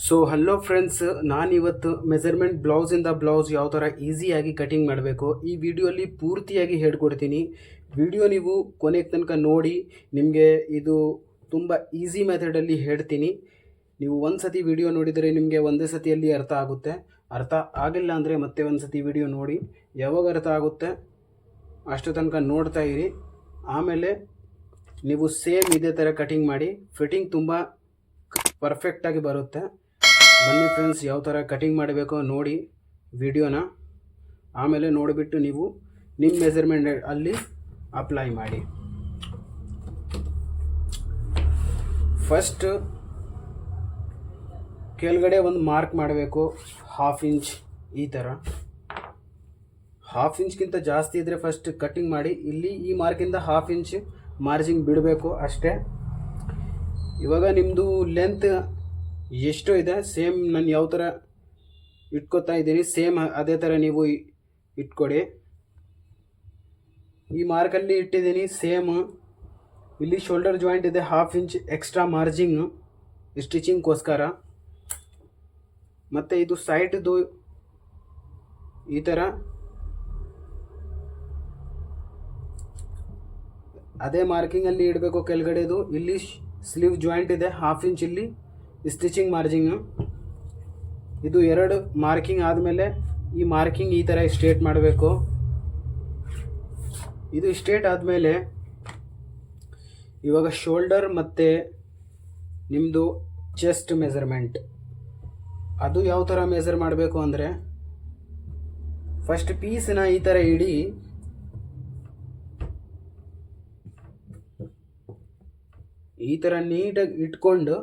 So hello friends ನಾನಿವತ್ತು measurement ಬ್ಲೌಸಿಂದ blouse ಯಾವ ಥರ ಈಸಿಯಾಗಿ ಕಟಿಂಗ್ ಮಾಡಬೇಕು, ಈ ವಿಡಿಯೋಲಿ ಪೂರ್ತಿಯಾಗಿ ಹೇಳ್ಕೊಡ್ತೀನಿ. ವಿಡಿಯೋ ನೀವು ಕೊನೆಗೆ ತನಕ ನೋಡಿ, ನಿಮಗೆ ಇದು ತುಂಬ ಈಸಿ ಮೆಥಡಲ್ಲಿ ಹೇಳ್ತೀನಿ. ನೀವು ಒಂದು ಸತಿ ವಿಡಿಯೋ ನೋಡಿದರೆ ನಿಮಗೆ ಒಂದೇ ಸತಿಯಲ್ಲಿ ಅರ್ಥ ಆಗುತ್ತೆ. ಅರ್ಥ ಆಗಿಲ್ಲ ಅಂದರೆ ಮತ್ತೆ ಒಂದು ಸತಿ ವಿಡಿಯೋ ನೋಡಿ, ಯಾವಾಗ ಅರ್ಥ ಆಗುತ್ತೆ ಅಷ್ಟು ತನಕ ನೋಡ್ತಾ ಇರಿ. ಆಮೇಲೆ ನೀವು ಸೇಮ್ ಇದೇ ಥರ ಕಟಿಂಗ್ ಮಾಡಿ ಫಿಟ್ಟಿಂಗ್ ತುಂಬ ಪರ್ಫೆಕ್ಟಾಗಿ ಬರುತ್ತೆ. ಬನ್ನಿ ಫ್ರೆಂಡ್ಸ್ ಯಾವ ಥರ ಕಟಿಂಗ್ ಮಾಡಬೇಕು ನೋಡಿ ವಿಡಿಯೋನ ಆಮೇಲೆ ನೋಡಿಬಿಟ್ಟು ನೀವು ನಿಮ್ಮ ಮೆಜರ್ಮೆಂಟ್ ಅಲ್ಲಿ ಅಪ್ಲೈ ಮಾಡಿ. ಫಸ್ಟ್ ಕೆಳಗಡೆ ಒಂದು ಮಾರ್ಕ್ ಮಾಡಬೇಕು ಹಾಫ್ ಇಂಚ್ ಈ ಥರ ಹಾಫ್ ಇಂಚ್ಗಿಂತ ಜಾಸ್ತಿ ಇದ್ದರೆ ಫಸ್ಟ್ ಕಟ್ಟಿಂಗ್ ಮಾಡಿ. ಇಲ್ಲಿ ಈ ಮಾರ್ಕಿಂದ ಹಾಫ್ ಇಂಚ್ ಮಾರ್ಜಿಂಗ್ ಬಿಡಬೇಕು ಅಷ್ಟೇ. ಇವಾಗ ನಿಮ್ಮದು ಲೆಂತ್ ಎಷ್ಟು ಇದೆ ಸೇಮ್ ನಾನು ಯಾವ ಥರ ಇಟ್ಕೋತಾ ಇದ್ದೀನಿ ಸೇಮ್ ಅದೇ ಥರ ನೀವು ಇಟ್ಕೊಡಿ. ಈ ಮಾರ್ಕಲ್ಲಿ ಇಟ್ಟಿದ್ದೀನಿ ಸೇಮ್ ಇಲ್ಲಿ ಶೋಲ್ಡರ್ ಜಾಯಿಂಟ್ ಇದೆ ಹಾಫ್ ಇಂಚ್ ಎಕ್ಸ್ಟ್ರಾ ಮಾರ್ಜಿಂಗ್ ಸ್ಟಿಚಿಂಗ್ಗೋಸ್ಕರ ಮತ್ತು ಇದು ಸೈಡ್ದು ಈ ಥರ ಅದೇ ಮಾರ್ಕಿಂಗಲ್ಲಿ ಇಡಬೇಕು ಕೆಳಗಡೆದು. ಇಲ್ಲಿ ಸ್ಲೀವ್ ಜಾಯಿಂಟ್ ಇದೆ ಹಾಫ್ ಇಂಚ್ ಇಲ್ಲಿ. ಸ್ಟಿಚಿಂಗ್ ಮಾರ್ಜಿಂಗು ಇದು ಎರಡು ಮಾರ್ಕಿಂಗ್ ಆದಮೇಲೆ ಈ ಮಾರ್ಕಿಂಗ್ ಈ ಥರ ಸ್ಟ್ರೇಟ್ ಮಾಡಬೇಕು. ಇದು ಸ್ಟ್ರೇಟ್ ಆದಮೇಲೆ ಇವಾಗ ಶೋಲ್ಡರ್ ಮತ್ತು ನಿಮ್ಮದು ಚೆಸ್ಟ್ ಮೆಜರ್ಮೆಂಟ್ ಅದು ಯಾವ ಥರ ಮೆಜರ್ ಮಾಡಬೇಕು ಅಂದರೆ ಫಸ್ಟ್ ಪೀಸನ್ನ ಈ ಥರ ಇಡಿ. ಈ ಥರ ನೀಟಾಗಿ ಇಟ್ಕೊಂಡು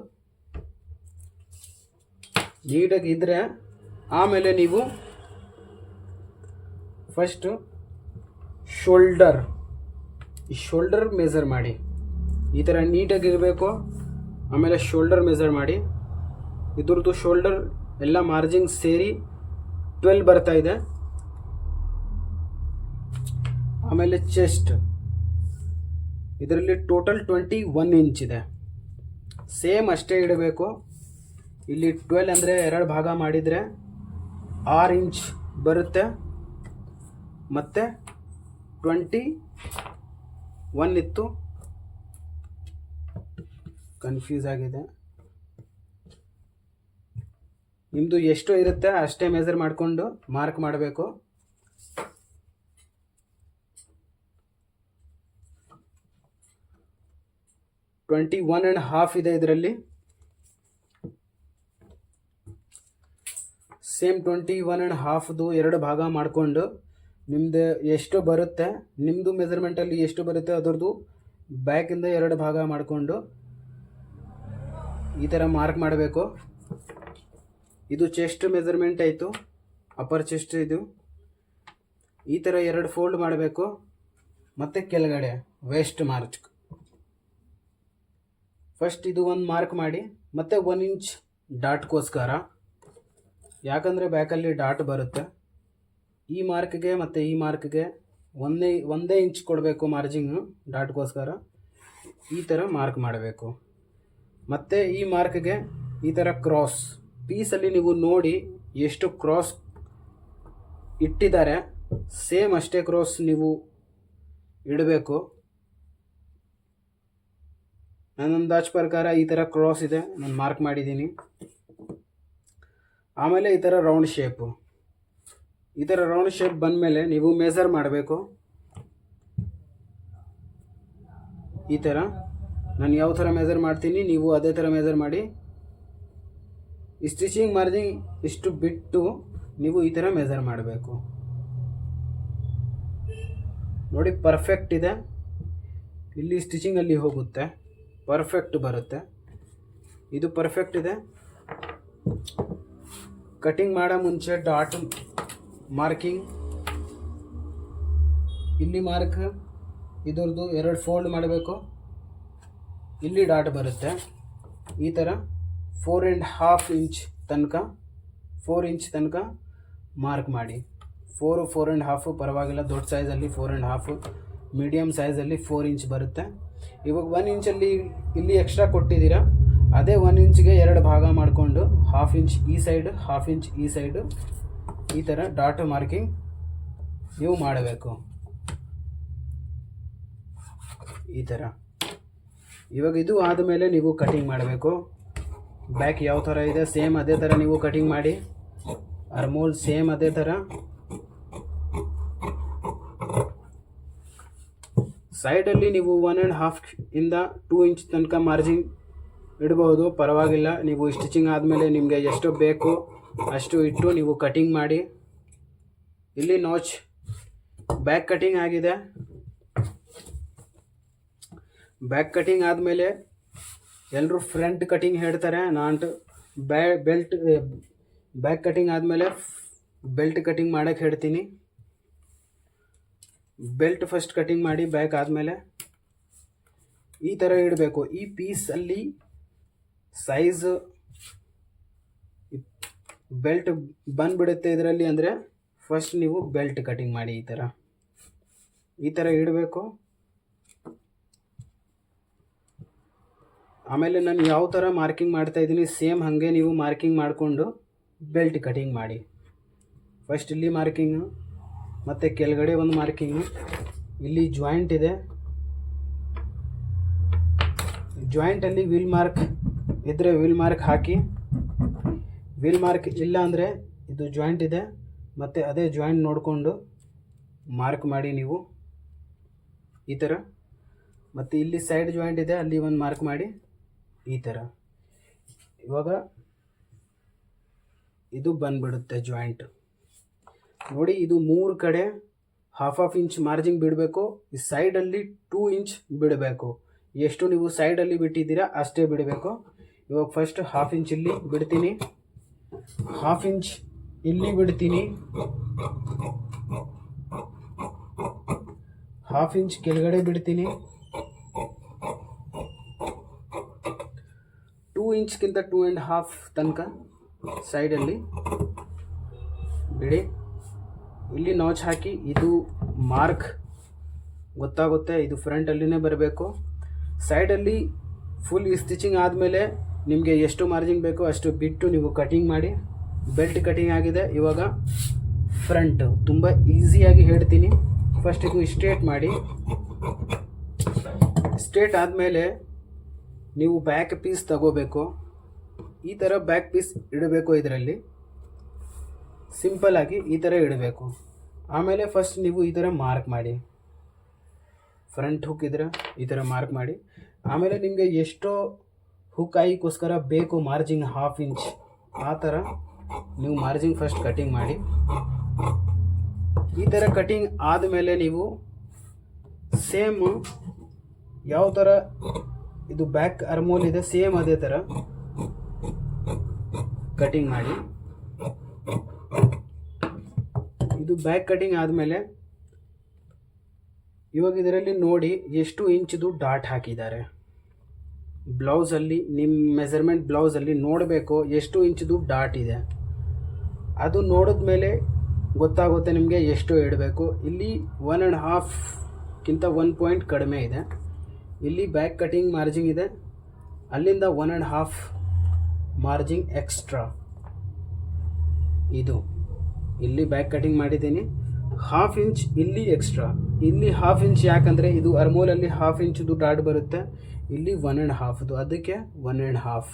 ನೀಟಾಗಿ ಇದ್ದರೆ ಆಮೇಲೆ ನೀವು ಫಸ್ಟು ಶೋಲ್ಡರ್ ಈ ಶೋಲ್ಡರ್ ಮೆಜರ್ ಮಾಡಿ. ಈ ಥರ ನೀಟಾಗಿ ಇರಬೇಕು. ಆಮೇಲೆ ಶೋಲ್ಡರ್ ಮೆಜರ್ ಮಾಡಿ. ಇದ್ರದ್ದು ಶೋಲ್ಡರ್ ಎಲ್ಲ ಮಾರ್ಜಿಂಗ್ ಸೇರಿ ಟ್ವೆಲ್ ಬರ್ತಾ ಇದೆ. ಆಮೇಲೆ ಚೆಸ್ಟ್ ಇದರಲ್ಲಿ ಟೋಟಲ್ ಟ್ವೆಂಟಿ ಒನ್ ಇಂಚ್ ಇದೆ. ಸೇಮ್ ಅಷ್ಟೇ ಇಡಬೇಕು. ಇಲ್ಲಿ ಟ್ವೆಲ್ ಅಂದರೆ ಎರಡು ಭಾಗ ಮಾಡಿದರೆ ಆರು ಇಂಚ್ ಬರುತ್ತೆ. ಮತ್ತು ಟ್ವೆಂಟಿ ಒನ್ ಇತ್ತು. ಕನ್ಫ್ಯೂಸ್ ಆಗಿದೆ. ನಿಮ್ಮದು ಎಷ್ಟು ಇರುತ್ತೆ ಅಷ್ಟೇ ಮೆಜರ್ ಮಾಡಿಕೊಂಡು ಮಾರ್ಕ್ ಮಾಡಬೇಕು. ಟ್ವೆಂಟಿ ಒನ್ ಆ್ಯಂಡ್ ಹಾಫ್ ಇದೆ ಇದರಲ್ಲಿ. ಸೇಮ್ ಟ್ವೆಂಟಿ ಒನ್ ಆ್ಯಂಡ್ ಹಾಫ್ದು ಎರಡು ಭಾಗ ಮಾಡಿಕೊಂಡು ನಿಮ್ಮದು ಎಷ್ಟು ಬರುತ್ತೆ ನಿಮ್ಮದು ಮೆಜರ್ಮೆಂಟಲ್ಲಿ ಎಷ್ಟು ಬರುತ್ತೆ, ಅದರದ್ದು ಬ್ಯಾಕಿಂದ ಎರಡು ಭಾಗ ಮಾಡಿಕೊಂಡು ಈ ಥರ ಮಾರ್ಕ್ ಮಾಡಬೇಕು. ಇದು ಚೆಸ್ಟ್ ಮೆಜರ್ಮೆಂಟ್ ಆಯಿತು ಅಪ್ಪರ್ ಚೆಸ್ಟ್ ಇದು. ಈ ಥರ ಎರಡು ಫೋಲ್ಡ್ ಮಾಡಬೇಕು. ಮತ್ತು ಕೆಳಗಡೆ ವೇಸ್ಟ್ ಮಾರ್ಕ್ ಫಸ್ಟ್ ಇದು ಒಂದು ಮಾರ್ಕ್ ಮಾಡಿ, ಮತ್ತು ಒನ್ ಇಂಚ್ ಡಾಟ್ಗೋಸ್ಕರ ಯಾಕಂದರೆ ಬ್ಯಾಕಲ್ಲಿ ಡಾಟ್ ಬರುತ್ತೆ. ಈ ಮಾರ್ಕ್ಗೆ ಮತ್ತು ಈ ಮಾರ್ಕ್ಗೆ ಒಂದೇ ಒಂದೇ ಇಂಚ್ ಕೊಡಬೇಕು ಮಾರ್ಜಿಂಗು ಡಾಟ್ಗೋಸ್ಕರ. ಈ ಥರ ಮಾರ್ಕ್ ಮಾಡಬೇಕು. ಮತ್ತು ಈ ಮಾರ್ಕ್ಗೆ ಈ ಥರ ಕ್ರಾಸ್. ಪೀಸಲ್ಲಿ ನೀವು ನೋಡಿ ಎಷ್ಟು ಕ್ರಾಸ್ ಇಟ್ಟಿದ್ದಾರೆ. ಸೇಮ್ ಅಷ್ಟೇ ಕ್ರಾಸ್ ನೀವು ಇಡಬೇಕು. ನನ್ನ ಅಂದಾಜ್ ಪ್ರಕಾರ ಈ ಥರ ಕ್ರಾಸ್ ಇದೆ. ನಾನು ಮಾರ್ಕ್ ಮಾಡಿದ್ದೀನಿ. ಆಮೇಲೆ ಈ ಥರ ರೌಂಡ್ ಶೇಪು ಈ ಥರ ರೌಂಡ್ ಶೇಪ್ ಬಂದಮೇಲೆ ನೀವು ಮೇಜರ್ ಮಾಡಬೇಕು. ಈ ಥರ ನಾನು ಯಾವ ಥರ ಮೇಜರ್ ಮಾಡ್ತೀನಿ, ನೀವು ಅದೇ ಥರ ಮೆಜರ್ ಮಾಡಿ. ಸ್ಟಿಚಿಂಗ್ ಮಾರ್ಜಿನ್ ಇಷ್ಟು ಬಿಟ್ಟು ನೀವು ಈ ಥರ ಮೇಜರ್ ಮಾಡಬೇಕು. ನೋಡಿ ಪರ್ಫೆಕ್ಟ್ ಇದೆ. ಇಲ್ಲಿ ಸ್ಟಿಚಿಂಗಲ್ಲಿ ಹೋಗುತ್ತೆ. ಪರ್ಫೆಕ್ಟ್ ಬರುತ್ತೆ. ಇದು ಪರ್ಫೆಕ್ಟ್ ಇದೆ. ಕಟಿಂಗ್ ಮಾಡೋ ಮುಂಚೆ ಡಾಟ್ ಮಾರ್ಕಿಂಗ್ ಇಲ್ಲಿ ಮಾರ್ಕ್ ಇದ್ರದ್ದು ಎರಡು ಫೋಲ್ಡ್ ಮಾಡಬೇಕು. ಇಲ್ಲಿ ಡಾಟ್ ಬರುತ್ತೆ. ಈ ಥರ ಫೋರ್ ಆ್ಯಂಡ್ ಹಾಫ್ ಇಂಚ್ ತನಕ ಫೋರ್ ಇಂಚ್ ತನಕ ಮಾರ್ಕ್ ಮಾಡಿ. ಫೋರು ಫೋರ್ ಆ್ಯಂಡ್ ಹಾಫು ಪರವಾಗಿಲ್ಲ, ದೊಡ್ಡ ಸೈಜಲ್ಲಿ ಫೋರ್ ಆ್ಯಂಡ್ ಹಾಫು ಮೀಡಿಯಮ್ ಸೈಜಲ್ಲಿ ಫೋರ್ ಇಂಚ್ ಬರುತ್ತೆ. ಇವಾಗ ಒನ್ ಇಂಚಲ್ಲಿ ಇಲ್ಲಿ ಎಕ್ಸ್ಟ್ರಾ ಕೊಟ್ಟಿದ್ದೀರಾ? ಅದೇ ಒನ್ ಇಂಚ್ಗೆ ಎರಡು ಭಾಗ ಮಾಡಿಕೊಂಡು ಹಾಫ್ ಇಂಚ್ ಈ ಸೈಡ್ ಹಾಫ್ ಇಂಚ್ ಈ ಸೈಡು ಈ ಥರ ಡಾಟ್ ಮಾರ್ಕಿಂಗ್ ನೀವು ಮಾಡಬೇಕು. ಈ ಥರ ಇವಾಗ ಇದು ಆದಮೇಲೆ ನೀವು ಕಟಿಂಗ್ ಮಾಡಬೇಕು. ಬ್ಯಾಕ್ ಯಾವ ಥರ ಇದೆ? ಸೇಮ್ ಅದೇ ಥರ ನೀವು ಕಟಿಂಗ್ ಮಾಡಿ. ಅರ್ಮೋಲ್ ಸೇಮ್ ಅದೇ ಥರ ಸೈಡಲ್ಲಿ ನೀವು ಒನ್ ಆ್ಯಂಡ್ ಹಾಫ್ ಇಂದ ಟೂ ಇಂಚ್ ತನಕ ಮಾರ್ಜಿನ್ ಇಡಬಹುದು, ಪರವಾಗಿಲ್ಲ. ನೀವು ಸ್ಟಿಚಿಂಗ್ ಆದಮೇಲೆ ನಿಮಗೆ ಎಷ್ಟು ಬೇಕು, ಅಷ್ಟು ಇಟ್ಟು ನೀವು ಕಟಿಂಗ್ ಮಾಡಿ. ಇಲ್ಲಿ ನೋಚ್ ಬ್ಯಾಕ್ ಕಟಿಂಗ್ ಆಗಿದೆ. ಬ್ಯಾಕ್ ಕಟಿಂಗ್ ಆದಮೇಲೆ ಎಲ್ಲರೂ ಫ್ರಂಟ್ ಕಟಿಂಗ್ ಹೇಳ್ತಾರೆ. ನಾಂಟ್ ಬ್ಯಾ ಬೆಲ್ಟ್ ಬ್ಯಾಕ್ ಕಟಿಂಗ್ ಆದಮೇಲೆ ಬೆಲ್ಟ್ ಕಟಿಂಗ್ ಮಾಡೋಕ್ಕೆ ಹೇಳ್ತೀನಿ. ಬೆಲ್ಟ್ ಫಸ್ಟ್ ಕಟಿಂಗ್ ಮಾಡಿ ಬ್ಯಾಕ್ ಆದಮೇಲೆ ಈ ಥರ ಇಡಬೇಕು. ಈ ಪೀಸಲ್ಲಿ ಸೈಜ್ ಬೆಲ್ಟ್ ಬಂದ್ಬಿಡುತ್ತೆ ಇದರಲ್ಲಿ ಅಂದರೆ ಫಸ್ಟ್ ನೀವು ಬೆಲ್ಟ್ ಕಟಿಂಗ್ ಮಾಡಿ ಈ ಥರ ಈ ಥರ ಇಡಬೇಕು. ಆಮೇಲೆ ನಾನು ಯಾವ ಥರ ಮಾರ್ಕಿಂಗ್ ಮಾಡ್ತಾ ಇದ್ದೀನಿ ಸೇಮ್ ಹಾಗೆ ನೀವು ಮಾರ್ಕಿಂಗ್ ಮಾಡಿಕೊಂಡು ಬೆಲ್ಟ್ ಕಟಿಂಗ್ ಮಾಡಿ. ಫಸ್ಟ್ ಇಲ್ಲಿ ಮಾರ್ಕಿಂಗು ಮತ್ತು ಕೆಳಗಡೆ ಒಂದು ಮಾರ್ಕಿಂಗು ಇಲ್ಲಿ ಜಾಯಿಂಟ್ ಇದೆ. ಜಾಯಿಂಟಲ್ಲಿ ವಿಲ್ ಮಾರ್ಕ್ ಇದ್ದರೆ ವಿಲ್ ಮಾರ್ಕ್ ಹಾಕಿ. ವಿಲ್ ಮಾರ್ಕ್ ಇಲ್ಲ ಅಂದರೆ ಇದು ಜಾಯಿಂಟ್ ಇದೆ. ಮತ್ತು ಅದೇ ಜಾಯಿಂಟ್ ನೋಡಿಕೊಂಡು ಮಾರ್ಕ್ ಮಾಡಿ ನೀವು. ಈ ಥರ ಮತ್ತು ಇಲ್ಲಿ ಸೈಡ್ ಜಾಯಿಂಟ್ ಇದೆ, ಅಲ್ಲಿ ಒಂದು ಮಾರ್ಕ್ ಮಾಡಿ. ಈ ಥರ ಇವಾಗ ಇದು ಬಂದ್ಬಿಡುತ್ತೆ ಜಾಯಿಂಟ್ ನೋಡಿ, ಇದು ಮೂರು ಕಡೆ ಹಾಫ್ ಹಾಫ್ ಇಂಚ್ ಮಾರ್ಜಿನ್ ಬಿಡಬೇಕು. ಈ ಸೈಡಲ್ಲಿ ಟೂ ಇಂಚ್ ಬಿಡಬೇಕು. ಎಷ್ಟು ನೀವು ಸೈಡಲ್ಲಿ ಬಿಟ್ಟಿದ್ದೀರಾ, ಅಷ್ಟೇ ಬಿಡಬೇಕು. ಇವಾಗ ಫಸ್ಟ್ ಹಾಫ್ ಇಂಚ್ ಇಲ್ಲಿ ಬಿಡ್ತೀನಿ. ಹಾಫ್ ಇಂಚ್ ಇಲ್ಲಿ ಬಿಡ್ತೀನಿ. ಹಾಫ್ ಇಂಚ್ ಕೆಳಗಡೆ ಬಿಡ್ತೀನಿ. ಟೂ ಇಂಚ್ಗಿಂತ ಟೂ ಆ್ಯಂಡ್ ಹಾಫ್ ತನಕ ಸೈಡಲ್ಲಿ ಬಿಡಿ. ಇಲ್ಲಿ ನಾಚ್ ಹಾಕಿ ಇದು ಮಾರ್ಕ್ ಗೊತ್ತಾಗುತ್ತೆ. ಇದು ಫ್ರಂಟಲ್ಲಿನೇ ಬರಬೇಕು. ಸೈಡಲ್ಲಿ ಫುಲ್ ಸ್ಟಿಚಿಂಗ್ ಆದಮೇಲೆ ನಿಮಗೆ ಎಷ್ಟು ಮಾರ್ಜಿನ್ ಬೇಕೋ ಅಷ್ಟು ಬಿಟ್ಟು ನೀವು ಕಟಿಂಗ್ ಮಾಡಿ ಬೆಲ್ಟ್ ಕಟಿಂಗ್ ಆಗಿದೆ. ಇವಾಗ ಫ್ರಂಟ್ ತುಂಬ ಈಸಿಯಾಗಿ ಹೇಳ್ತೀನಿ. ಫಸ್ಟ್ ಇದು ಸ್ಟ್ರೇಟ್ ಮಾಡಿ. ಸ್ಟ್ರೇಟ್ ಆದಮೇಲೆ ನೀವು ಬ್ಯಾಕ್ ಪೀಸ್ ತಗೋಬೇಕು. ಈ ಥರ ಬ್ಯಾಕ್ ಪೀಸ್ ಇಡಬೇಕು ಇದರಲ್ಲಿ. ಸಿಂಪಲ್ ಆಗಿ ಈ ಥರ ಇಡಬೇಕು. ಆಮೇಲೆ ಫಸ್ಟ್ ನೀವು ಈ ಥರ ಮಾರ್ಕ್ ಮಾಡಿ. ಫ್ರಂಟ್ ಹುಕ್ ಇದ್ರೆ ಈ ಥರ ಮಾರ್ಕ್ ಮಾಡಿ. ಆಮೇಲೆ ನಿಮಗೆ ಎಷ್ಟೋ ಹುಕ್ ಆಯಿಗೋಸ್ಕರ ಬೇಕು ಮಾರ್ಜಿನ್ ಹಾಫ್ ಇಂಚ್ ಆ ಥರ ನೀವು ಮಾರ್ಜಿಂಗ್ ಫಸ್ಟ್ ಕಟಿಂಗ್ ಮಾಡಿ. ಈ ಥರ ಕಟಿಂಗ್ ಆದಮೇಲೆ ನೀವು ಸೇಮ್ ಯಾವ ಥರ ಇದು ಬ್ಯಾಕ್ ಅರ್ಮೋಲ್ ಇದೆ ಸೇಮ್ ಅದೇ ಥರ ಕಟಿಂಗ್ ಮಾಡಿ. ಇದು ಬ್ಯಾಕ್ ಕಟಿಂಗ್ ಆದಮೇಲೆ ಇವಾಗ ಇದರಲ್ಲಿ ನೋಡಿ ಎಷ್ಟು ಇಂಚ್ದು ಡಾಟ್ ಹಾಕಿದ್ದಾರೆ. ಬ್ಲೌಸಲ್ಲಿ ನಿಮ್ಮ ಮೆಸರ್ಮೆಂಟ್ ಬ್ಲೌಸಲ್ಲಿ ನೋಡಬೇಕು ಎಷ್ಟು ಇಂಚ್ದು ಡಾಟ್ ಇದೆ. ಅದು ನೋಡಿದ ಮೇಲೆ ಗೊತ್ತಾಗುತ್ತೆ ನಿಮಗೆ ಎಷ್ಟು ಇಡಬೇಕು ಇಲ್ಲಿ ಒನ್ ಆ್ಯಂಡ್ ಹಾಫ್ಗಿಂತ ಒನ್ ಪಾಯಿಂಟ್ ಕಡಿಮೆ ಇದೆ. ಇಲ್ಲಿ ಬ್ಯಾಕ್ ಕಟಿಂಗ್ ಮಾರ್ಜಿಂಗ್ ಇದೆ. ಅಲ್ಲಿಂದ one and half margin extra ಇದು. ಇಲ್ಲಿ ಬ್ಯಾಕ್ ಕಟಿಂಗ್ ಮಾಡಿದ್ದೀನಿ. ಹಾಫ್ ಇಂಚ್ ಇಲ್ಲಿ ಎಕ್ಸ್ಟ್ರಾ ಇಲ್ಲಿ ಹಾಫ್ ಇಂಚ್ ಯಾಕಂದರೆ ಇದು ಅರ್ಮೋಲಲ್ಲಿ ಹಾಫ್ ಇಂಚ್ದು ಡಾಟ್ ಬರುತ್ತೆ. ಇಲ್ಲಿ ಒನ್ ಆ್ಯಂಡ್ ಹಾಫ್ದು ಅದಕ್ಕೆ ಒನ್ ಆ್ಯಂಡ್ ಹಾಫ್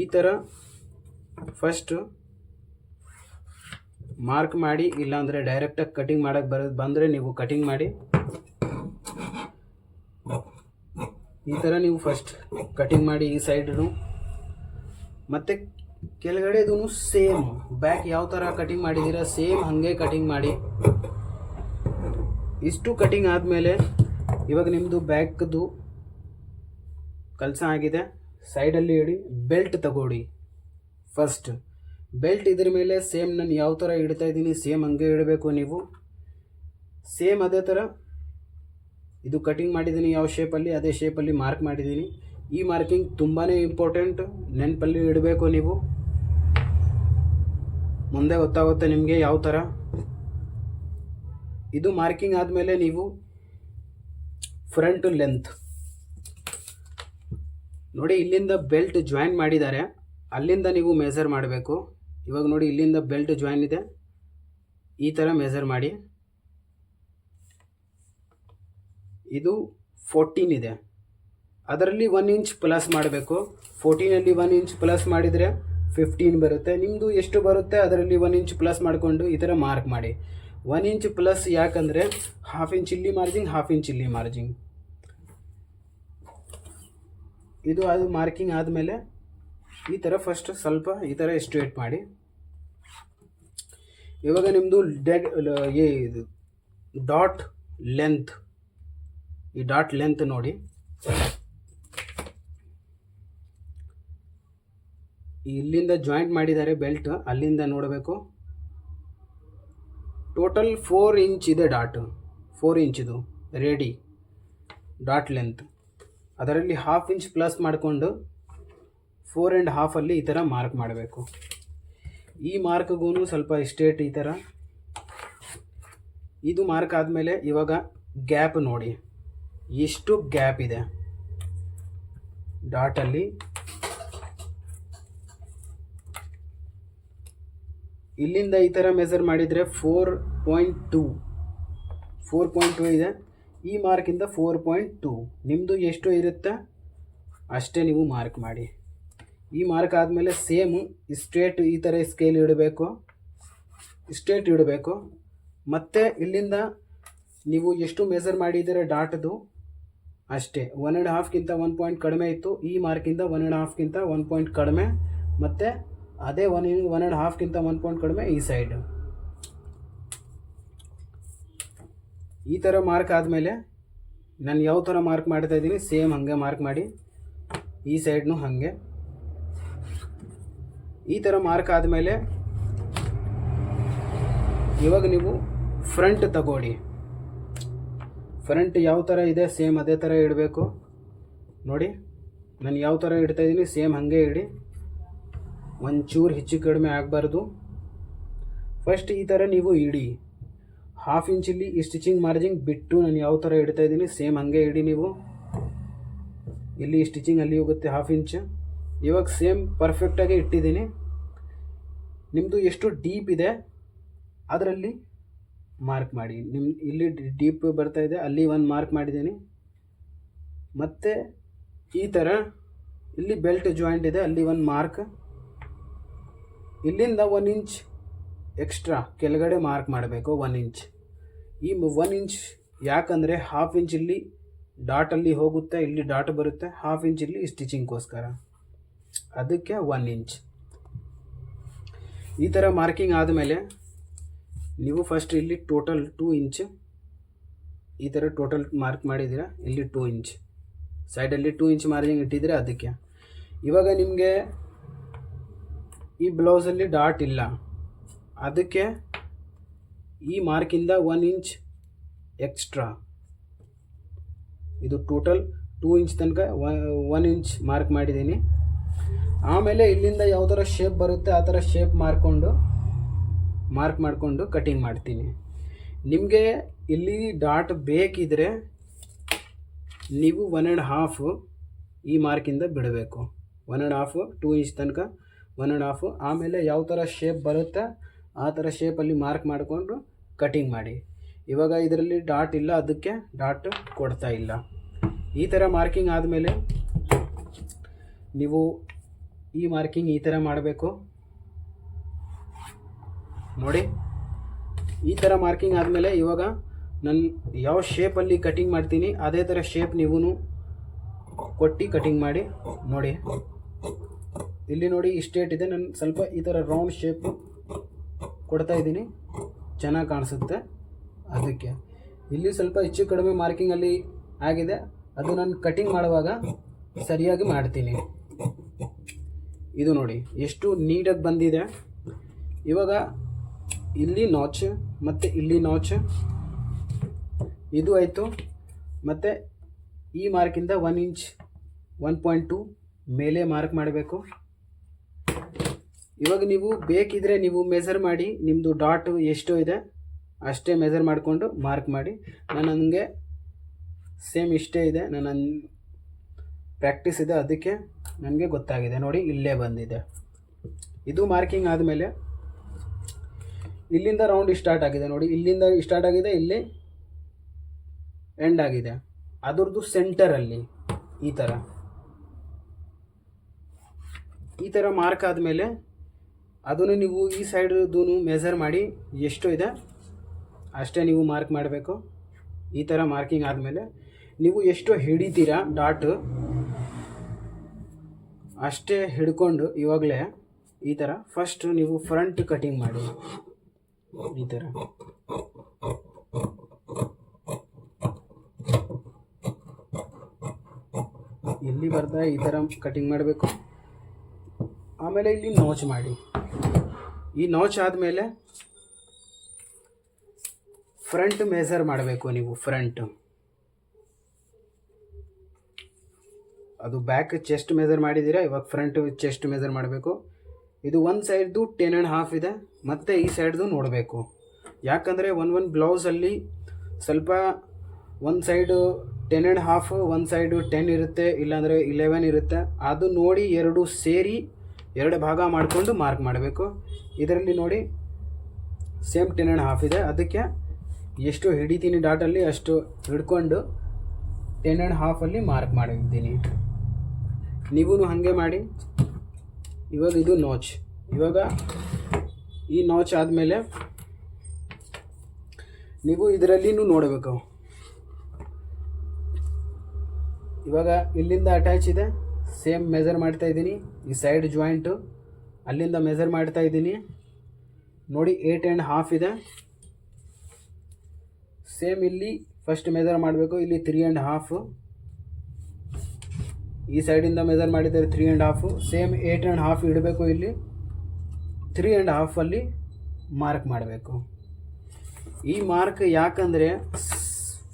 ಈ ಥರ ಫಸ್ಟು ಮಾರ್ಕ್ ಮಾಡಿ, ಇಲ್ಲಾಂದರೆ ಡೈರೆಕ್ಟಾಗಿ ಕಟಿಂಗ್ ಮಾಡೋಕ್ಕೆ ಬರೋದು ಬಂದರೆ ನೀವು ಕಟಿಂಗ್ ಮಾಡಿ. ಈ ಥರ ನೀವು ಫಸ್ಟ್ ಕಟಿಂಗ್ ಮಾಡಿ ಈ ಸೈಡ್ನು ಮತ್ತು ಕೆಳಗಡೆದೂ ಸೇಮ್ ಬ್ಯಾಕ್ ಯಾವ ಥರ ಕಟಿಂಗ್ ಮಾಡಿದ್ದೀರಾ ಸೇಮ್ ಹಾಗೆ ಕಟಿಂಗ್ ಮಾಡಿ. ಇಷ್ಟು ಕಟಿಂಗ್ ಆದಮೇಲೆ ಇವಾಗ ನಿಮ್ಮದು ಬ್ಯಾಕ್ದು ಕೆಲಸ ಆಗಿದೆ ಸೈಡಲ್ಲಿ ಇಡಿ ಬೆಲ್ಟ್ ತಗೊಳ್ಳಿ. ಫಸ್ಟ್ ಬೆಲ್ಟ್ ಇದ್ರ ಮೇಲೆ ಸೇಮ್ ನಾನು ಯಾವ ಥರ ಇಡ್ತಾ ಇದ್ದೀನಿ ಸೇಮ್ ಹಂಗೆ ಇಡಬೇಕು ನೀವು. ಸೇಮ್ ಅದೇ ಥರ ಇದು ಕಟಿಂಗ್ ಮಾಡಿದ್ದೀನಿ ಯಾವ ಶೇಪಲ್ಲಿ ಅದೇ ಶೇಪಲ್ಲಿ ಮಾರ್ಕ್ ಮಾಡಿದ್ದೀನಿ. ಈ ಮಾರ್ಕಿಂಗ್ ತುಂಬಾ ಇಂಪಾರ್ಟೆಂಟ್ ನೆನಪಲ್ಲಿ ಇಡಬೇಕು ನೀವು. ಮುಂದೆ ಗೊತ್ತಾಗುತ್ತೆ ನಿಮಗೆ ಯಾವ ಥರ ಇದು ಮಾರ್ಕಿಂಗ್ ಆದಮೇಲೆ ನೀವು ಫ್ರಂಟ್ ಲೆಂತ್ ನೋಡಿ, ಇಲ್ಲಿಂದ ಬೆಲ್ಟ್ ಜಾಯಿನ್ ಮಾಡಿದ್ದಾರೆ. ಅಲ್ಲಿಂದ ನೀವು ಮೇಜರ್ ಮಾಡಬೇಕು. ಇವಾಗ ನೋಡಿ, ಇಲ್ಲಿಂದ ಬೆಲ್ಟ್ ಜಾಯಿನ್ ಇದೆ. ಈ ಥರ ಮೇಜರ್ ಮಾಡಿ. ಇದು ಫೋರ್ಟೀನ್ ಇದೆ. ಅದರಲ್ಲಿ ಒನ್ ಇಂಚ್ ಪ್ಲಸ್ ಮಾಡಬೇಕು. ಫೋರ್ಟೀನಲ್ಲಿ ಒನ್ ಇಂಚ್ ಪ್ಲಸ್ ಮಾಡಿದರೆ ಫಿಫ್ಟೀನ್ ಬರುತ್ತೆ. ನಿಮ್ಮದು ಎಷ್ಟು ಬರುತ್ತೆ, ಅದರಲ್ಲಿ ಒನ್ ಇಂಚ್ ಪ್ಲಸ್ ಮಾಡಿಕೊಂಡು ಈ ಥರ ಮಾರ್ಕ್ ಮಾಡಿ. ಒನ್ ಇಂಚ್ ಪ್ಲಸ್ ಯಾಕಂದರೆ ಹಾಫ್ ಇಂಚ್ ಇಲ್ಲಿ ಮಾರ್ಜಿಂಗ್ ಹಾಫ್ ಇಂಚ್ ಇಲ್ಲಿ ಮಾರ್ಜಿಂಗ್ ಇದು ಅದು ಮಾರ್ಕಿಂಗ್ ಆದಮೇಲೆ ಈ ಥರ ಫಸ್ಟ್ ಸ್ವಲ್ಪ ಈ ಥರ ಎಸ್ಟಿಮೇಟ್ ಮಾಡಿ. ಇವಾಗ ನಿಮ್ಮದು ಡೆಡ್ ಇದು ಡಾಟ್ ಲೆಂತ್ ಈ ಡಾಟ್ ಲೆಂತ್ ನೋಡಿ. ಇಲ್ಲಿಂದ ಜಾಯಿಂಟ್ ಮಾಡಿದ್ದಾರೆ ಬೆಲ್ಟ್ ಅಲ್ಲಿಂದ ನೋಡಬೇಕು. ಟೋಟಲ್ ಫೋರ್ ಇಂಚ್ ಇದೆ ಡಾಟ್ ಫೋರ್ ಇಂಚ್ ಇದು ರೆಡಿ ಡಾಟ್ ಲೆಂತ್ ಅದರಲ್ಲಿ ಹಾಫ್ ಇಂಚ್ ಪ್ಲಸ್ ಮಾಡಿಕೊಂಡು ಫೋರ್ ಆ್ಯಂಡ್ ಹಾಫಲ್ಲಿ ಈ ಥರ ಮಾರ್ಕ್ ಮಾಡಬೇಕು. ಈ ಮಾರ್ಕ್ಗೂ ಸ್ವಲ್ಪ ಎಸ್ಟೇಟ್ ಈ ಥರ ಇದು ಮಾರ್ಕ್ ಆದಮೇಲೆ ಇವಾಗ ಗ್ಯಾಪ್ ನೋಡಿ. ಎಷ್ಟು ಗ್ಯಾಪ್ ಇದೆ? ಡಾಟಲ್ಲಿ ಇಲ್ಲಿಂದ ಈ ಥರ ಮೆಸರ್ ಮಾಡಿದರೆ four point two four point two ಇದೆ. ಈ ಮಾರ್ಕಿಂದ ಫೋರ್ ಪಾಯಿಂಟ್ ಟೂ ನಿಮ್ಮದು ಎಷ್ಟು ಇರುತ್ತೆ? ಅಷ್ಟೇ ನೀವು ಮಾರ್ಕ್ ಮಾಡಿ. ಈ ಮಾರ್ಕ್ ಆದಮೇಲೆ ಸೇಮ್ ಸ್ಟ್ರೇಟ್ ಈ ಥರ ಸ್ಕೇಲ್ ಇಡಬೇಕು. ಸ್ಟ್ರೇಟ್ ಇಡಬೇಕು. ಮತ್ತು ಇಲ್ಲಿಂದ ನೀವು ಎಷ್ಟು ಮೆಜರ್ ಮಾಡಿದ್ದೀರ ಡಾಟ್ದು ಅಷ್ಟೇ. ಒನ್ ಆ್ಯಂಡ್ ಹಾಫ್ಗಿಂತ ಒನ್ ಪಾಯಿಂಟ್ ಕಡಿಮೆ ಇತ್ತು. ಈ ಮಾರ್ಕಿಂದ ಒನ್ ಆ್ಯಂಡ್ ಹಾಫ್ಗಿಂತ ಒನ್ ಪಾಯಿಂಟ್ ಕಡಿಮೆ. ಮತ್ತು ಅದೇ ಒನ್ ಒನ್ ಆ್ಯಂಡ್ ಹಾಫ್ಗಿಂತ ಒನ್ ಪಾಯಿಂಟ್ ಕಡಿಮೆ ಈ ಸೈಡ್ ಈ ಥರ ಮಾರ್ಕ್ ಆದಮೇಲೆ ನಾನು ಯಾವ ಥರ ಮಾರ್ಕ್ ಮಾಡ್ತಾ ಇದ್ದೀನಿ ಸೇಮ್ ಹಾಗೆ ಮಾರ್ಕ್ ಮಾಡಿ. ಈ ಸೈಡ್ನು ಹಾಗೆ. ಈ ಥರ ಮಾರ್ಕ್ ಆದಮೇಲೆ ಇವಾಗ ನೀವು ಫ್ರಂಟ್ ತಗೊಳ್ಳಿ ಫ್ರಂಟ್ ಯಾವ ಥರ ಇದೆ ಸೇಮ್ ಅದೇ ಥರ ಇಡಬೇಕು. ನೋಡಿ, ನಾನು ಯಾವ ಥರ ಇಡ್ತಾ ಇದ್ದೀನಿ ಸೇಮ್ ಹಾಗೆ ಇಡಿ. ಒಂಚೂರು ಹೆಚ್ಚು ಕಡಿಮೆ ಆಗಬಾರ್ದು. ಫಸ್ಟ್ ಈ ಥರ ನೀವು ಇಡಿ. ಹಾಫ್ ಇಂಚಲ್ಲಿ ಈ ಸ್ಟಿಚಿಂಗ್ ಮಾರ್ಜಿಂಗ್ ಬಿಟ್ಟು ನಾನು ಯಾವ ಥರ ಇಡ್ತಾ ಇದ್ದೀನಿ ಸೇಮ್ ಹಾಗೆ ಇಡಿ ನೀವು. ಇಲ್ಲಿ ಸ್ಟಿಚಿಂಗ್ ಅಲ್ಲಿ ಹೋಗುತ್ತೆ ಹಾಫ್ ಇಂಚ್ ಇವಾಗ ಸೇಮ್ ಪರ್ಫೆಕ್ಟಾಗಿ ಇಟ್ಟಿದ್ದೀನಿ. ನಿಮ್ಮದು ಎಷ್ಟು ಡೀಪ್ ಇದೆ, ಅದರಲ್ಲಿ ಮಾರ್ಕ್ ಮಾಡಿ. ನಿಮ್ಮ ಇಲ್ಲಿ ಡೀಪ್ ಬರ್ತಾ ಇದೆ, ಅಲ್ಲಿ ಒಂದು ಮಾರ್ಕ್ ಮಾಡಿದ್ದೀನಿ. ಮತ್ತು ಈ ಥರ ಇಲ್ಲಿ ಬೆಲ್ಟ್ ಜಾಯಿಂಟ್ ಇದೆ, ಅಲ್ಲಿ ಒಂದು ಮಾರ್ಕ್ ಇಲ್ಲಿಂದ ಒನ್ ಇಂಚ್ ಎಕ್ಸ್ಟ್ರಾ ಕೆಳಗಡೆ ಮಾರ್ಕ್ ಮಾಡಬೇಕು ಒನ್ ಇಂಚ್ ಈ ಒನ್ ಇಂಚ್ ಯಾಕಂದರೆ ಹಾಫ್ ಇಂಚ್ ಇಲ್ಲಿ ಡಾಟಲ್ಲಿ ಹೋಗುತ್ತೆ, ಇಲ್ಲಿ ಡಾಟ್ ಬರುತ್ತೆ. ಹಾಫ್ ಇಂಚ್ ಇಲ್ಲಿ ಸ್ಟಿಚಿಂಗ್ಗೋಸ್ಕರ ಅದಕ್ಕೆ ಒನ್ ಇಂಚ್ ಈ ಥರ ಮಾರ್ಕಿಂಗ್ ಆದಮೇಲೆ ನೀವು ಫಸ್ಟ್ ಇಲ್ಲಿ ಟೋಟಲ್ ಟೂ ಇಂಚ್ ಈ ಥರ ಟೋಟಲ್ ಮಾರ್ಕ್ ಮಾಡಿದ್ದೀರಾ, ಇಲ್ಲಿ ಟೂ ಇಂಚ್ ಸೈಡಲ್ಲಿ ಟೂ ಇಂಚ್ ಮಾರ್ಜಿಂಗ್ ಇಟ್ಟಿದ್ದೀರಾ, ಅದಕ್ಕೆ. ಇವಾಗ ನಿಮಗೆ ಈ ಬ್ಲೌಸಲ್ಲಿ ಡಾಟ್ ಇಲ್ಲ. ಅದಕ್ಕೆ ಈ ಮಾರ್ಕಿಂದ ಒನ್ ಇಂಚ್ ಎಕ್ಸ್ಟ್ರಾ ಇದು ಟೋಟಲ್ ಟೂ ಇಂಚ್ ತನಕ ಒನ್ ಇಂಚ್ ಮಾರ್ಕ್ ಮಾಡಿದ್ದೀನಿ. ಆಮೇಲೆ ಇಲ್ಲಿಂದ ಯಾವ ಥರ ಶೇಪ್ ಬರುತ್ತೆ, ಆ ಥರ ಶೇಪ್ ಮಾರ್ಕೊಂಡು ಮಾರ್ಕ್ ಮಾಡಿಕೊಂಡು ಕಟಿಂಗ್ ಮಾಡ್ತೀನಿ. ನಿಮಗೆ ಇಲ್ಲಿ ಡಾಟ್ ಬೇಕಿದ್ರೆ ನೀವು ಒನ್ ಆ್ಯಂಡ್ ಹಾಫು ಈ ಮಾರ್ಕಿಂದ ಬಿಡಬೇಕು. One and half two inch ತನಕ ಒನ್ ಆ್ಯಂಡ್ ಹಾಫು ಆಮೇಲೆ ಯಾವ ಥರ ಶೇಪ್ ಬರುತ್ತೆ, ಆ ಥರ ಶೇಪಲ್ಲಿ ಮಾರ್ಕ್ ಮಾಡಿಕೊಂಡು ಕಟಿಂಗ್ ಮಾಡಿ. ಇವಾಗ ಇದರಲ್ಲಿ ಡಾಟ್ ಇಲ್ಲ, ಅದಕ್ಕೆ ಡಾಟ್ ಕೊಡ್ತಾ ಇಲ್ಲ. ಈ ಥರ ಮಾರ್ಕಿಂಗ್ ಆದಮೇಲೆ ನೀವು ಈ ಮಾರ್ಕಿಂಗ್ ಈ ಥರ ಮಾಡಬೇಕು. ನೋಡಿ, ಈ ಥರ ಮಾರ್ಕಿಂಗ್ ಆದಮೇಲೆ ಇವಾಗ ನಾನು ಯಾವ ಶೇಪಲ್ಲಿ ಕಟಿಂಗ್ ಮಾಡ್ತೀನಿ, ಅದೇ ಥರ ಶೇಪ್ ನೀವು ಕೊಟ್ಟು ಕಟಿಂಗ್ ಮಾಡಿ. ನೋಡಿ, ಇಲ್ಲಿ ನೋಡಿ ಇಷ್ಟೇಟ್ ಇದೆ, ನಾನು ಸ್ವಲ್ಪ ಈ ಥರ ರೌಂಡ್ ಶೇಪ್ ಕೊಡ್ತಾ ಇದ್ದೀನಿ. ಚೆನ್ನಾಗಿ ಕಾಣಿಸುತ್ತೆ. ಅದಕ್ಕೆ ಇಲ್ಲಿ ಸ್ವಲ್ಪ ಹೆಚ್ಚು ಕಡಿಮೆ ಮಾರ್ಕಿಂಗಲ್ಲಿ ಆಗಿದೆ. ಅದು ನಾನು ಕಟಿಂಗ್ ಮಾಡುವಾಗ ಸರಿಯಾಗಿ ಮಾಡ್ತೀನಿ. ಇದು ನೋಡಿ, ಎಷ್ಟು ನೀಟಾಗಿ ಬಂದಿದೆ. ಇವಾಗ ಇಲ್ಲಿ ನಾಚ್ ಮತ್ತು ಇಲ್ಲಿ ನಾಚ್ ಇದು ಆಯಿತು. ಮತ್ತು ಈ ಮಾರ್ಕಿಂದ one inch one point two ಮೇಲೆ ಮಾರ್ಕ್ ಮಾಡಬೇಕು. ಇವಾಗ ನೀವು ಬೇಕಿದ್ರೆ ನೀವು ಮೆಸರ್ ಮಾಡಿ ನಿಮ್ಮದು ಡಾಟ್ ಎಷ್ಟು ಇದೆ, ಅಷ್ಟೇ ಮೆಸರ್ ಮಾಡಿಕೊಂಡು ಮಾರ್ಕ್ ಮಾಡಿ. ನಾನು ನನಗೆ ಸೇಮ್ ಇಷ್ಟೇ ಇದೆ, ನಾನು ಪ್ರಾಕ್ಟೀಸ್ ಇದೆ, ಅದಕ್ಕೆ ನನಗೆ ಗೊತ್ತಾಗಿದೆ. ನೋಡಿ, ಇಲ್ಲೇ ಬಂದಿದೆ. ಇದು ಮಾರ್ಕಿಂಗ್ ಆದಮೇಲೆ ಇಲ್ಲಿಂದ ರೌಂಡ್ ಸ್ಟಾರ್ಟ್ ಆಗಿದೆ. ನೋಡಿ, ಇಲ್ಲಿಂದ ಸ್ಟಾರ್ಟ್ ಆಗಿದೆ, ಇಲ್ಲಿ ಎಂಡ್ ಆಗಿದೆ. ಅದರದ್ದು ಸೆಂಟರಲ್ಲಿ ಈ ಥರ ಈ ಥರ ಮಾರ್ಕ್ ಆದಮೇಲೆ ಅದನ್ನು ನೀವು ಈ ಸೈಡ್ದೂ ಮೆಜರ್ ಮಾಡಿ ಎಷ್ಟು ಇದೆ, ಅಷ್ಟೇ ನೀವು ಮಾರ್ಕ್ ಮಾಡಬೇಕು. ಈ ಥರ ಮಾರ್ಕಿಂಗ್ ಆದಮೇಲೆ ನೀವು ಎಷ್ಟು ಹಿಡಿತೀರಾ ಡಾಟ್ ಅಷ್ಟೇ ಹಿಡ್ಕೊಂಡು ಇವಾಗಲೇ ಈ ಥರ ಫಸ್ಟ್ ನೀವು ಫ್ರಂಟ್ ಕಟಿಂಗ್ ಮಾಡಿ. ಈ ಥರ ಇಲ್ಲಿ ಬರ್ತಾ ಈ ಥರ ಕಟಿಂಗ್ ಮಾಡಬೇಕು? ಆಮೇಲೆ ಇಲ್ಲಿ ನೋಚ್ ಮಾಡಿ. ಈ ನೋಚ್ ಆದಮೇಲೆ ಫ್ರಂಟ್ ಮೇಜರ್ ಮಾಡಬೇಕು ನೀವು, ಫ್ರಂಟ್. ಅದು ಬ್ಯಾಕ್ ಚೆಸ್ಟ್ ಮೆಜರ್ ಮಾಡಿದ್ದೀರಾ? ಇವಾಗ ಫ್ರಂಟ್ ಚೆಸ್ಟ್ ಮೆಜರ್ ಮಾಡಬೇಕು. ಇದು ಒಂದು ಸೈಡ್ದು ಟೆನ್ ಆ್ಯಂಡ್ ಹಾಫ್ ಇದೆ, ಮತ್ತು ಈ ಸೈಡ್ದು ನೋಡಬೇಕು. ಯಾಕಂದರೆ ಒನ್ ಒನ್ ಬ್ಲೌಸಲ್ಲಿ ಸ್ವಲ್ಪ ಒಂದು ಸೈಡು ಟೆನ್ ಆ್ಯಂಡ್ ಹಾಫ್ ಒಂದು ಸೈಡು ಟೆನ್ ಇರುತ್ತೆ, ಇಲ್ಲಾಂದರೆ ಇಲೆವೆನ್ ಇರುತ್ತೆ. ಅದು ನೋಡಿ ಎರಡು ಸೇರಿ ಎರಡು ಭಾಗ ಮಾಡಿಕೊಂಡು ಮಾರ್ಕ್ ಮಾಡಬೇಕು. ಇದರಲ್ಲಿ ನೋಡಿ ಸೇಮ್ ಟೆನ್ ಆ್ಯಂಡ್ ಹಾಫ್ ಇದೆ. ಅದಕ್ಕೆ ಎಷ್ಟು ಹಿಡಿತೀನಿ ಡಾಟಲ್ಲಿ ಅಷ್ಟು ಹಿಡ್ಕೊಂಡು ಟೆನ್ ಆ್ಯಂಡ್ ಹಾಫಲ್ಲಿ ಮಾರ್ಕ್ ಮಾಡಿದ್ದೀನಿ. ನೀವು ಹಾಗೆ ಮಾಡಿ. ಇವಾಗ ಇದು ನೋಚ್ ಇವಾಗ ಈ ನೋಚ್ ಆದಮೇಲೆ ನೀವು ಇದರಲ್ಲಿನೂ ನೋಡಬೇಕು. ಇವಾಗ ಇಲ್ಲಿಂದ ಅಟ್ಯಾಚ್ ಇದೆ. ಸೇಮ್ ಮೆಜರ್ ಮಾಡ್ತಾ ಇದ್ದೀನಿ. ಈ ಸೈಡ್ ಜಾಯಿಂಟು ಅಲ್ಲಿಂದ ಮೆಜರ್ ಮಾಡ್ತಾ ಇದ್ದೀನಿ. ನೋಡಿ ಏಟ್ ಆ್ಯಂಡ್ ಹಾಫ್ ಇದೆ. ಸೇಮ್ ಇಲ್ಲಿ ಫಸ್ಟ್ ಮೆಜರ್ ಮಾಡಬೇಕು. ಇಲ್ಲಿ ತ್ರೀ ಆ್ಯಂಡ್ ಹಾಫು ಈ ಸೈಡಿಂದ ಮೆಜರ್ ಮಾಡಿದರೆ three and half same eight and half ಇಡಬೇಕು ಇಲ್ಲಿ. ತ್ರೀ ಆ್ಯಂಡ್ ಹಾಫಲ್ಲಿ ಮಾರ್ಕ್ ಮಾಡಬೇಕು. ಈ ಮಾರ್ಕ್ ಯಾಕಂದರೆ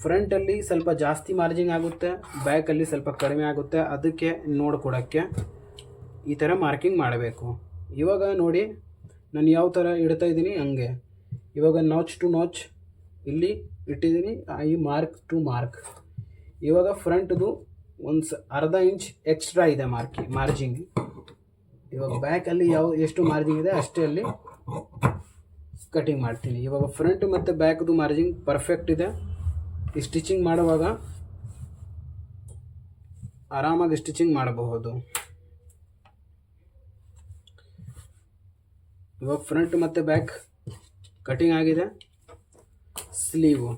ಫ್ರಂಟಲ್ಲಿ ಸ್ವಲ್ಪ ಜಾಸ್ತಿ ಮಾರ್ಜಿಂಗ್ ಆಗುತ್ತೆ ಬ್ಯಾಕಲ್ಲಿ ಸ್ವಲ್ಪ ಕಡಿಮೆ ಆಗುತ್ತೆ. ಅದಕ್ಕೆ ನೋಡ್ಕೊಡೋಕ್ಕೆ ಈ ಥರ ಮಾರ್ಕಿಂಗ್ ಮಾಡಬೇಕು. ಇವಾಗ ನೋಡಿ, ನಾನು ಯಾವ ಥರ ಇಡ್ತಾ ಇದ್ದೀನಿ? ಹಂಗೆ. ಇವಾಗ ನಾಚ್ ಟು ನಾಚ್ ಇಲ್ಲಿ ಇಟ್ಟಿದ್ದೀನಿ ಈ ಮಾರ್ಕ್ ಟು ಮಾರ್ಕ್ ಇವಾಗ ಫ್ರಂಟ್ದು ಒಂದು ಸ ಅರ್ಧ ಇಂಚ್ ಎಕ್ಸ್ಟ್ರಾ ಇದೆ ಮಾರ್ಕಿ ಮಾರ್ಜಿಂಗ್ ಇವಾಗ ಬ್ಯಾಕಲ್ಲಿ ಯಾವ, ಎಷ್ಟು ಮಾರ್ಜಿಂಗ್ ಇದೆ ಅಷ್ಟೇ ಅಲ್ಲಿ ಕಟಿಂಗ್ ಮಾಡ್ತೀನಿ. ಇವಾಗ ಫ್ರಂಟ್ ಮತ್ತು ಬ್ಯಾಕ್ದು ಮಾರ್ಜಿಂಗ್ ಪರ್ಫೆಕ್ಟ್ ಇದೆ. ಈ ಸ್ಟಿಚಿಂಗ್ ಮಾಡುವಾಗ ಆರಾಮಾಗಿ ಸ್ಟಿಚಿಂಗ್ ಮಾಡಬಹುದು. ಇವಾಗ ಫ್ರಂಟ್ ಮತ್ತು ಬ್ಯಾಕ್ ಕಟಿಂಗ್ ಆಗಿದೆ. ಸ್ಲೀವು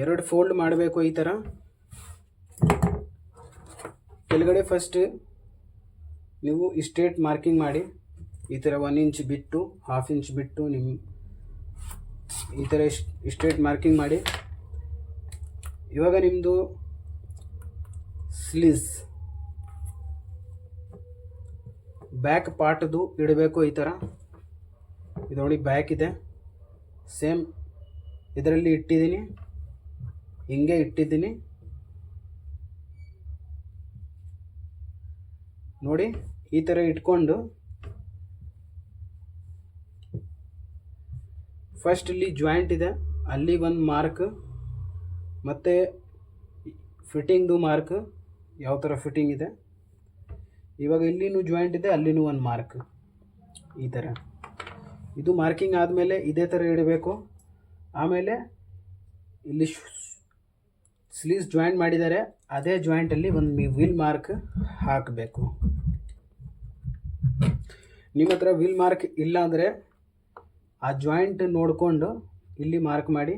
ಎರಡು ಫೋಲ್ಡ್ ಮಾಡಬೇಕು ಈ ಥರ ಕೆಳಗಡೆ ಫಸ್ಟ್ ನೀವು ಸ್ಟೇಟ್ ಮಾರ್ಕಿಂಗ್ ಮಾಡಿ. ಈ ಥರ ಒನ್ ಇಂಚ್ ಬಿಟ್ಟು ಹಾಫ್ ಇಂಚ್ ಬಿಟ್ಟು ನಿಮ್ಮ ಈ ಥರ ಸ್ಟ್ರೇಟ್ ಮಾರ್ಕಿಂಗ್ ಮಾಡಿ. ಇವಾಗ ನಿಮ್ಮದು ಸ್ಲೀಸ್ ಬ್ಯಾಕ್ ಪಾರ್ಟ್ದು ಇಡಬೇಕು ಈ ಥರ ಇದು ನೋಡಿ ಬ್ಯಾಕ್ ಇದೆ. ಸೇಮ್ ಇದರಲ್ಲಿ ಇಟ್ಟಿದ್ದೀನಿ. ಹಿಂಗೆ ಇಟ್ಟಿದ್ದೀನಿ. ನೋಡಿ, ಈ ಥರ ಇಟ್ಕೊಂಡು ಫಸ್ಟ್ ಇಲ್ಲಿ ಜಾಯಿಂಟ್ ಇದೆ. ಅಲ್ಲಿ ಒಂದು ಮಾರ್ಕ್ ಮತ್ತು ಫಿಟ್ಟಿಂಗ್ದು ಮಾರ್ಕ್ ಯಾವ ಥರ ಫಿಟ್ಟಿಂಗ್ ಇದೆ? ಇವಾಗ ಇಲ್ಲಿನೂ ಜಾಯಿಂಟ್ ಇದೆ, ಅಲ್ಲಿನೂ ಒಂದು ಮಾರ್ಕ್ ಈ ಥರ ಇದು ಮಾರ್ಕಿಂಗ್ ಆದಮೇಲೆ ಇದೇ ಥರ ಇಡಬೇಕು. ಆಮೇಲೆ ಇಲ್ಲಿ ಸ್ಲೀವ್ಸ್ ಜಾಯಿಂಟ್ ಮಾಡಿದ್ದಾರೆ. ಅದೇ ಜಾಯಿಂಟಲ್ಲಿ ಒಂದು ವಿಲ್ ಮಾರ್ಕ್ ಹಾಕಬೇಕು. ನಿಮ್ಮ ಹತ್ರ ವಿಲ್ ಮಾರ್ಕ್ ಇಲ್ಲ ಅಂದರೆ ಆ ಜಾಯಿಂಟ್ ನೋಡಿಕೊಂಡು ಇಲ್ಲಿ ಮಾರ್ಕ್ ಮಾಡಿ.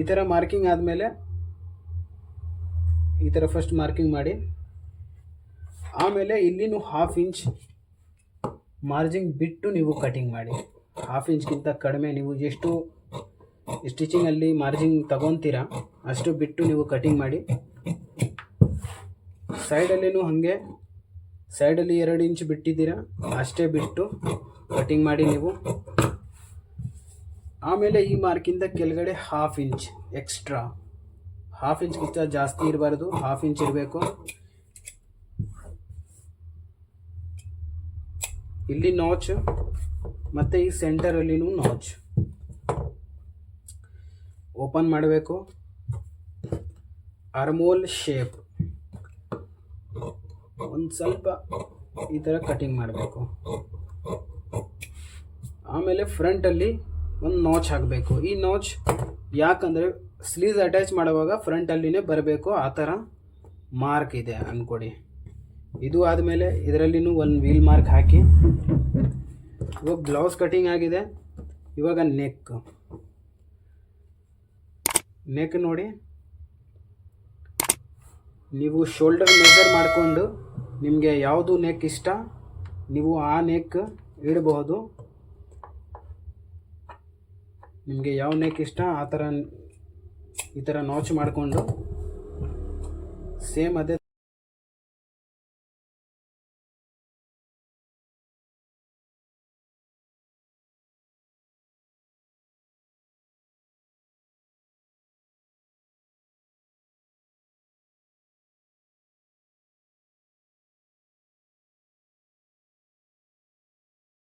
ಈ ಥರ ಮಾರ್ಕಿಂಗ್ ಆದಮೇಲೆ ಈ ಥರ ಫಸ್ಟ್ ಮಾರ್ಕಿಂಗ್ ಮಾಡಿ. ಆಮೇಲೆ ಇಲ್ಲಿನೂ ಹಾಫ್ ಇಂಚ್ ಮಾರ್ಜಿಂಗ್ ಬಿಟ್ಟು ನೀವು ಕಟಿಂಗ್ ಮಾಡಿ. ಹಾಫ್ ಇಂಚ್ಗಿಂತ ಕಡಿಮೆ ನೀವು ಎಷ್ಟು ಸ್ಟಿಚಿಂಗಲ್ಲಿ ಮಾರ್ಜಿಂಗ್ ತಗೊತೀರಾ ಅಷ್ಟು ಬಿಟ್ಟು ನೀವು ಕಟಿಂಗ್ ಮಾಡಿ. ಸೈಡಲ್ಲಿನೂ ಹಾಗೆ ಸೈಡಲ್ಲಿ ಎರಡು ಇಂಚ್ ಬಿಟ್ಟಿದ್ದೀರಾ? ಅಷ್ಟೇ ಬಿಟ್ಟು ಕಟಿಂಗ್ ಮಾಡಿ ನೀವು. ಆಮೇಲೆ ಈ ಮಾರ್ಕಿಂದ ಕೆಳಗಡೆ ಹಾಫ್ ಇಂಚ್ ಎಕ್ಸ್ಟ್ರಾ ಹಾಫ್ ಇಂಚ್ಗಿಂತ ಜಾಸ್ತಿ ಇರಬಾರ್ದು ಹಾಫ್ ಇಂಚ್ ಇರಬೇಕು. ಇಲ್ಲಿ ನಾಚ್ ಮತ್ತು ಈ ಸೆಂಟರಲ್ಲಿನೂ ನಾಚ್ ಓಪನ್ ಮಾಡಬೇಕು. ಅರ್ಮೋಲ್ ಶೇಪ್ ಒಂದು ಸ್ವಲ್ಪ ಈ ಥರ ಕಟಿಂಗ್ ಮಾಡಬೇಕು. ಆಮೇಲೆ ಫ್ರಂಟಲ್ಲಿ ಒಂದು ನಾಚ್ ಹಾಕಬೇಕು. ಈ ನಾಚ್ ಯಾಕಂದರೆ ಸ್ಲೀವ್ಸ್ ಅಟ್ಯಾಚ್ ಮಾಡುವಾಗ ಫ್ರಂಟಲ್ಲಿನೇ ಬರಬೇಕು. ಆ ಥರ ಮಾರ್ಕ್ ಇದೆ ಅಂದ್ಕೊಡಿ ಇದು ಆದಮೇಲೆ ಇದರಲ್ಲಿನೂ ಒಂದು ವೀಲ್ ಮಾರ್ಕ್ ಹಾಕಿ. ಇವಾಗ ಬ್ಲೌಸ್ ಕಟಿಂಗ್ ಆಗಿದೆ. ಇವಾಗ ನೆಕ್ ನೆಕ್ ನೋಡಿ, ನೀವು ಶೋಲ್ಡರ್ ಮೆಜರ್ ಮಾಡಿಕೊಂಡು ನಿಮಗೆ ಯಾವುದು ನೆಕ್ ಇಷ್ಟ? ನೀವು ಆ ನೆಕ್ ಇಡಬಹುದು. ನಿಮಗೆ ಯಾವ ನೆಕ್ ಇಷ್ಟ? ಆ ಥರ ಈ ಥರ ನಾಚ್ ಮಾಡಿಕೊಂಡು. ಸೇಮ್ ಅದೇ